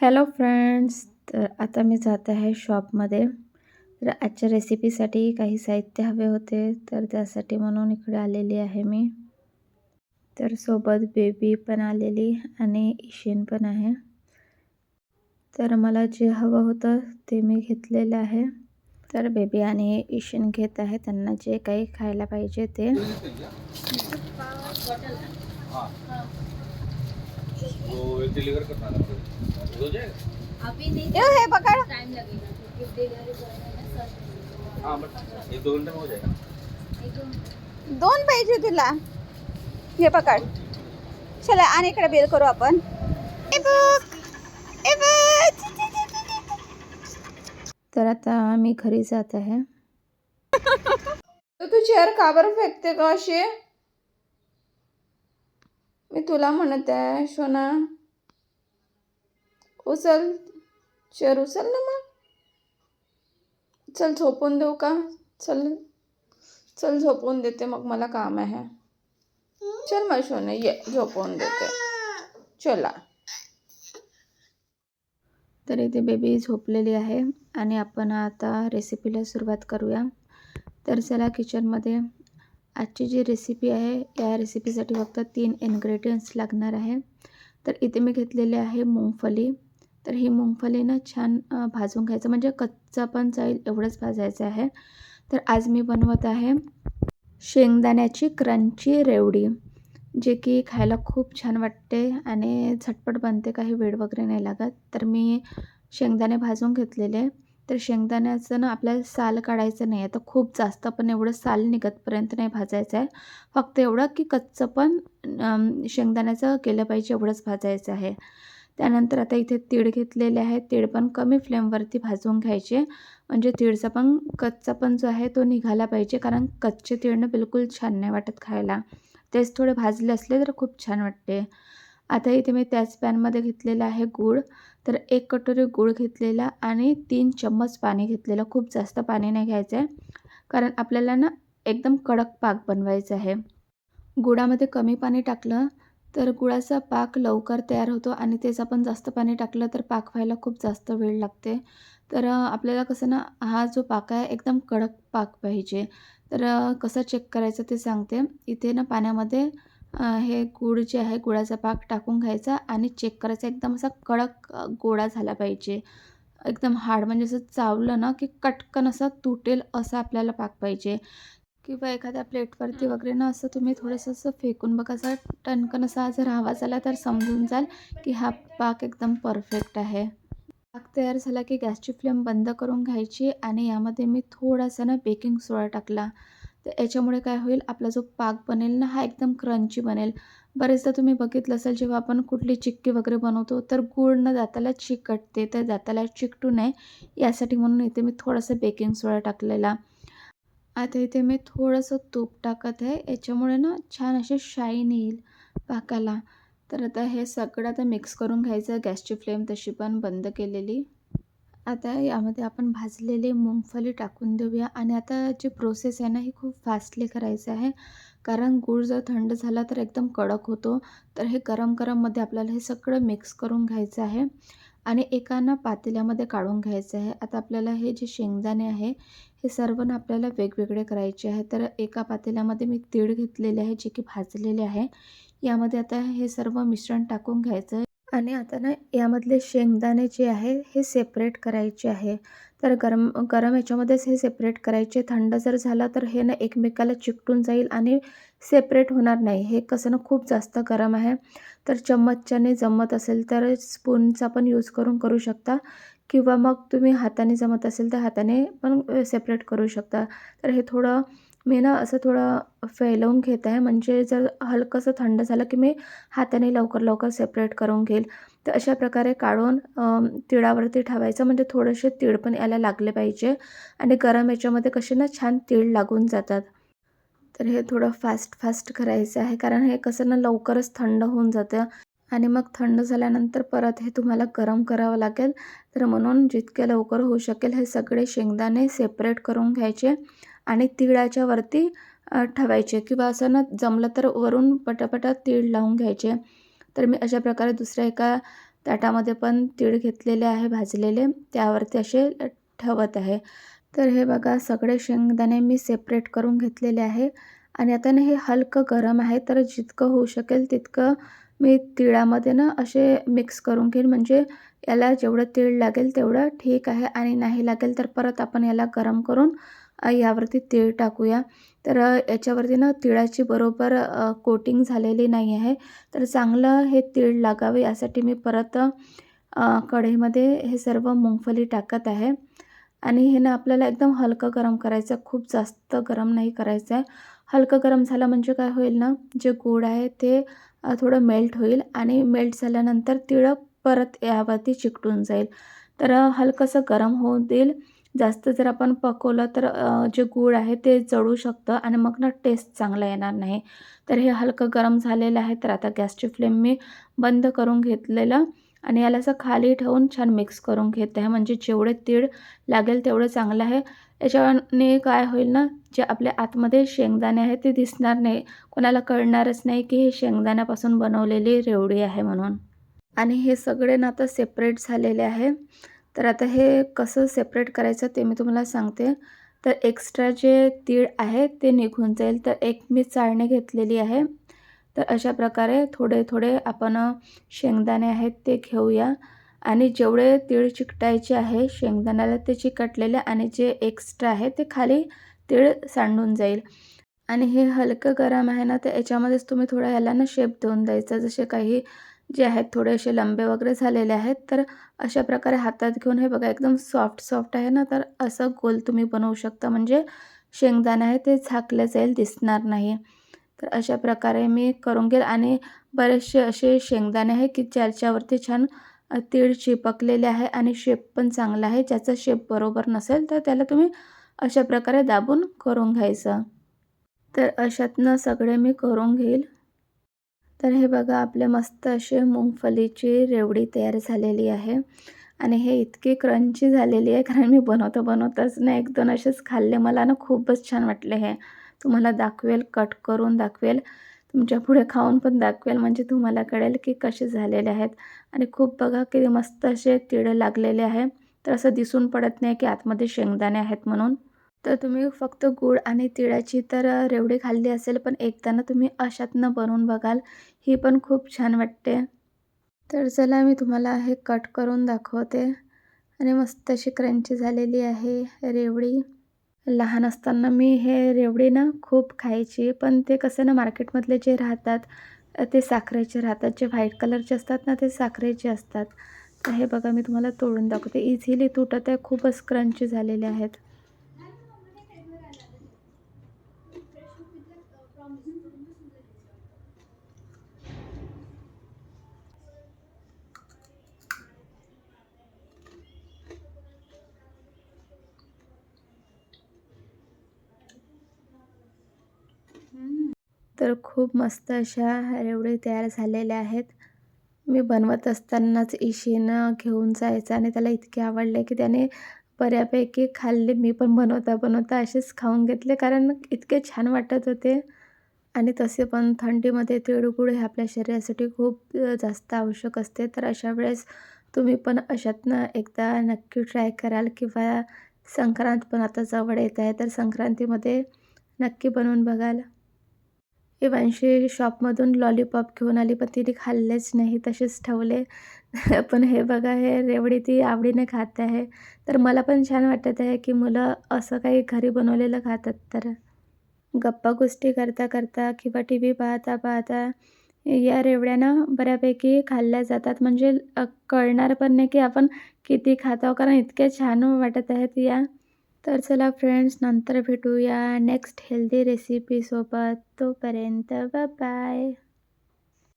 Hello friends तर आता मी जात आहे शॉपमध्ये तर आजच्या रेसिपीसाठी काही साहित्य हवे होते तर त्यासाठी म्हणून इकडे आलेली आहे मी. तर सोबत बेबी पण आलेली आणि इशिन पण आहे. तर मला जे हवं होतं ते मी घेतलेलं आहे. तर बेबी आणि इशिन घेत आहे त्यांना जे काही खायला पाहिजे ते. एक डिलीवर करना है हो जाएगा? अभी नहीं ये है पकड़। टाइम लगेगा क्योंकि डिलीवरी करने में सर। हाँ बट एक दो घंटे में हो जाएगा। एक दो दोन पाहिजे तुला। हे पकड। चला आणि इकडे बिल करू आपण. ए बघ, ए बघ. तर आता मी घरी जात आहे. तू तू चेअर का बरं फेकते का अशी? मी तुला म्हणत आहे, सोना. उचल. चेअर उचल ना मग. चल, झोपून देऊ का? चल. चल, झोपून देते. मग मला काम आहे. चल मग, सोने, ये. झोपून देते. चला. तर इथे बेबी झोपलेली आहे. आणि आपण आता रेसिपीला सुरुवात करूया. तर चला किचनमध्ये आजची जी रेसिपी आहे या रेसिपीसाठी फक्त तीन इन्ग्रेडियंट्स लागणार आहे. तर इथे मी घेतलेले आहे मुंगफली. तर ही मुंगफली ना छान भाजून घ्यायचं म्हणजे कच्चा पण जाईल एवढंच भाजायचं आहे. तर आज मी बनवत आहे शेंगदाण्याची क्रंची रेवडी जे की खायला खूप छान वाटते आणि झटपट बनते काही वेळ वगैरे नाही लागत. तर मी शेंगदाणे भाजून घेतलेले. तर शेंगदाण्याचं ना आपल्याला साल काढायचं नाही आहे. तर खूप जास्त पण एवढं साल निघतपर्यंत नाही भाजायचं आहे. फक्त एवढं की कच्चं पण शेंगदाण्याचं केलं पाहिजे एवढंच भाजायचं आहे. त्यानंतर आता इथे तीळ घेतलेले आहे. तीळ पण कमी फ्लेमवरती भाजून घ्यायचे. म्हणजे तीळचा पण कच्चा पण जो आहे तो निघाला पाहिजे. कारण कच्चे तीळनं बिलकुल छान नाही वाटत खायला. तेच थोडे भाजले असले तर खूप छान वाटते. आता इथे मी त्याच पॅनमध्ये घेतलेला आहे गूळ. तर एक कटोरी गूळ घेतलेला आणि तीन चम्मच पाणी घेतलेलं. खूप जास्त पाणी नाही घ्यायचं आहे. कारण आपल्याला ना एकदम कडक पाक बनवायचा आहे. गुळामध्ये कमी पाणी टाकलं तर गुळाचा पाक लवकर तयार होतो आणि तेच पण जास्त पाणी टाकलं तर पाक व्हायला खूप जास्त वेळ लागते. तर आपल्याला कसं ना हा जो पाक आहे एकदम कडक पाक पाहिजे. तर कसं चेक करायचं ते सांगते. इथे ना पाण्यामध्ये हे गूळ जे आहे गुळाचा पाक टाकून घ्यायचा आणि चेक करायचा. एकदम असा कडक गोळा झाला पाहिजे. एकदम हार्ड म्हणजे असं चावलं ना की कटकन असा तुटेल असा आपल्याला पाक पाहिजे. किंवा एखाद्या प्लेटवरती वगैरे ना असं तुम्ही थोडंसं असं फेकून बघा असा टणकन असा जर आवाज आला तर समजून जाल की हा पाक एकदम परफेक्ट आहे. पाक तयार झाला की गॅसची फ्लेम बंद करून घ्यायची आणि यामध्ये मी थोडासा ना बेकिंग सोडा टाकला. तर याच्यामुळे काय होईल? आपला जो पाक बनेल ना हा एकदम क्रंची बनेल. बरेचदा तुम्ही बघितलं असेल जेव्हा आपण कुठली चिक्की वगैरे बनवतो तर गूळ न दाताला चिकटते. तर दाताला चिकटू नये. यासाठी म्हणून इथे मी थोडासा बेकिंग सोडा टाकलेला. आता इथे मी थोडंसं तूप टाकत आहे. याच्यामुळे ना छान असे शाईन येईल पाकाला. तर आता हे सगळं आता मिक्स करून घ्यायचं. गॅसची फ्लेम तशी पण बंद केलेली. आता यामध्ये आपण भाजलेली मुंगफली टाकून देऊया. आणि आता जी प्रोसेस आहे ना ही खूप फास्टली करायचं आहे. कारण गूळ जर थंड झाला तर एकदम कडक होतो. तर हे गरम गरममध्ये आपल्याला हे सगळं मिक्स करून घ्यायचं आहे. आणि एका ना पातेल्यामध्ये काढून घ्यायचं आहे. आता आपल्याला हे जे शेंगदाणे आहे हे सर्व ना आपल्याला वेगवेगळे करायचे आहे. तर एका पातेल्यामध्ये मी तीळ घेतलेले आहे जे की भाजलेले आहे. यामध्ये आता हे सर्व मिश्रण टाकून घ्यायचं आहे. आणि आता ना यामधले शेंगदाणे जे आहे हे सेपरेट करायचे आहे. तर गरम गरम याच्यामध्येच हे सेपरेट करायचे. थंड जर झालं तर हे ना एकमेकाला चिकटून जाईल आणि सेपरेट होणार नाही. हे कसं ना खूप जास्त गरम आहे. तर चम्मचच्याने जमत असेल तर स्पूनचा पण यूज करून करू शकता. किंवा मग तुम्ही हाताने जमत असेल तर हाताने पण सेपरेट करू शकता. तर हे थोडं मी ना असं थोडं फैलवून घेत आहे. म्हणजे जर हलकंसं थंड झालं की मी हाताने लवकर लवकर सेपरेट करून घेईल. तर अशा प्रकारे काढून तिळावरती ठेवायचं. म्हणजे थोडेसे तीळ पण यायला लागले पाहिजे. आणि गरम याच्यामध्ये कसे ना छान तीळ लागून जातात. तर हे थोडं फास्ट फास्ट करायचं आहे. कारण हे कसं ना लवकरच थंड होऊन जातं. आणि मग थंड झाल्यानंतर परत हे तुम्हाला गरम करावं लागेल. तर म्हणून जितके लवकर होऊ शकेल हे सगळे शेंगदाणे सेपरेट करून घ्यायचे. आणि तिळाच्या वरती ठेवायचे. किंवा असं ना जमलं तर वरून पटापटा तीळ लावून घ्यायचे. तर मी अशा प्रकारे दुसऱ्या एका ताटामध्ये पण तीळ घेतलेले आहे भाजलेले. त्यावरती असे ठेवत आहे. तर हे बघा सगळे शेंगदाणे मी सेपरेट करून घेतलेले आहे. आणि आता ना हे हलकं गरम आहे तर जितकं होऊ शकेल तितकं मी तिळामध्ये ना असे मिक्स करून घेईन. म्हणजे याला जेवढं तीळ लागेल तेवढं ठीक आहे. आणि नाही लागेल तर परत आपण याला गरम करून यावरती तीळ टाकूया. तर याच्यावरती ना तिळाची बरोबर कोटिंग झालेली नाही आहे. तर चांगलं हे तीळ लागावे यासाठी मी परत कढईमध्ये हे सर्व मुंगफली टाकत आहे. आणि हे ना आपल्याला एकदम हलकं गरम करायचं आहे. खूप जास्त गरम नाही करायचं आहे. हलकं गरम झालं म्हणजे काय होईल ना जे गोड आहे ते थोडं मेल्ट होईल आणि मेल्ट झाल्यानंतर तिळं परत यावरती चिकटून जाईल. तर हलकंसं गरम होऊ देईल. जास्त जर आपण पकवलं तर जे गूळ आहे ते जळू शकतं आणि मग ना टेस्ट चांगला येणार नाही. तर हे हलकं गरम झालेलं आहे तर आता गॅसची फ्लेम मी बंद करून घेतलेलं आणि याला असं खाली ठेवून छान मिक्स करून घेत आहे. म्हणजे जेवढे तीळ लागेल तेवढं चांगलं आहे. याच्याने काय होईल ना जे आपल्या आतमध्ये शेंगदाणे आहे ते दिसणार नाही. कोणाला कळणारच नाही की हे शेंगदाण्यापासून बनवलेली रेवडी आहे म्हणून. आणि हे सगळे ना आता सेपरेट झालेले आहे. तर आता हे कसं सेपरेट करायचं ते मी तुम्हाला सांगते. तर एक्स्ट्रा जे तीळ आहे ते निघून जाईल. तर एक मी चाळणी घेतलेली आहे. तर अशा प्रकारे थोडे थोडे आपण शेंगदाणे आहेत ते घेऊया. आणि जेवढे तीळ चिकटायचे आहे शेंगदाण्याला ते चिकटलेले आणि जे एक्स्ट्रा आहे ते खाली तीळ सांडून जाईल. आणि हे हलकं गरम आहे ना तर याच्यामध्येच तुम्ही थोडा याला ना शेप देऊन द्यायचा. जसे काही जे आहेत थोडे असे लंबे वगैरे झालेले आहेत तर अशा प्रकारे हातात घेऊन हे बघा एकदम सॉफ्ट सॉफ्ट आहे ना? तर असं गोल तुम्ही बनवू शकता. म्हणजे शेंगदाणे आहे ते झाकले जाईल दिसणार नाही. तर अशा प्रकारे मी करून घेईल. आणि बरेचसे असे शेंगदाणे आहे की ज्याच्यावरती छान तीळ चिपकलेले आहे आणि शेप पण चांगला आहे. ज्याचा शेप बरोबर नसेल तर त्याला तुम्ही अशा प्रकारे दाबून करून घ्यायचं. तर अशातनं सगळे मी करून घेईल. तर हे बघा आपले मस्त असे मुंगफलीची रेवडी तयार झालेली आहे. आणि हे इतकी क्रंची झालेली आहे कारण मी बनवता बनवताच ना एक दोन असेच खाल्ले. मला ना खूपच छान वाटले हे. तुम्हाला दाखवेल कट करून दाखवेल. तुमच्यापुढे खाऊन पण दाखवेल म्हणजे तुम्हाला कळेल की कसे झालेले आहेत. आणि खूप बघा की मस्त असे तिळे लागलेले आहे. तर असं दिसून पडत नाही की आतमध्ये शेंगदाणे आहेत म्हणून. तर तुम्ही फक्त गूळ आणि तिळाची तर रेवडी खाल्ली असेल पण एकदा ना तुम्ही अशातनं बनवून बघाल. ही पण खूप छान वाटते. तर चला मी तुम्हाला हे कट करून दाखवते. आणि मस्त अशी क्रंची झालेली आहे रेवडी. लहान असताना मी हे रेवडी ना खूप खायची पण ते कसं ना मार्केटमधले जे राहतात ते साखरेचे राहतात. जे व्हाईट कलरचे असतात ना ते साखरेचे असतात. हे बघा मी तुम्हाला तोडून दाखवते. इझिली तुटत आहे खूपच क्रंची झालेले आहेत. तर खूप मस्त अशा रेवडी तयार झालेल्या आहेत. मी बनवत असतानाच इशीनं घेऊन जायचं आणि त्याला इतके आवडले की त्याने बऱ्यापैकी खाल्ले. मी पण बनवता बनवता असेच खाऊन घेतले कारण इतके छान वाटत होते. आणि तसे पण थंडीमध्ये तिळगुळ हे आपल्या शरीरासाठी खूप जास्त आवश्यक असते. तर अशा वेळेस तुम्ही पण अशातनं एकदा नक्की ट्राय कराल किंवा संक्रांत पण आता जवळ येत आहे तर संक्रांतीमध्ये नक्की बनवून बघाल. इवांशी शॉपमधून लॉलीपॉप घेऊन आली पण तिने खाल्लेच नाही तसेच ठेवले. पण हे बघा हे रेवडी ती आवडीने खात आहे. तर मला पण छान वाटत आहे की मुलं असं काही घरी बनवलेलं खातात. तर गप्पा गोष्टी करता करता किंवा टी व्ही पाहता पाहता या रेवड्यानं बऱ्यापैकी खाल्ल्या जातात. म्हणजे कळणार पण नाही की आपण किती खात आहोत कारण इतक्या छान वाटत आहेत या तर चला फ्रेंड्स नंतर भेटूया नेक्स्ट हेल्दी रेसिपीसोबत तोपर्यंत बाय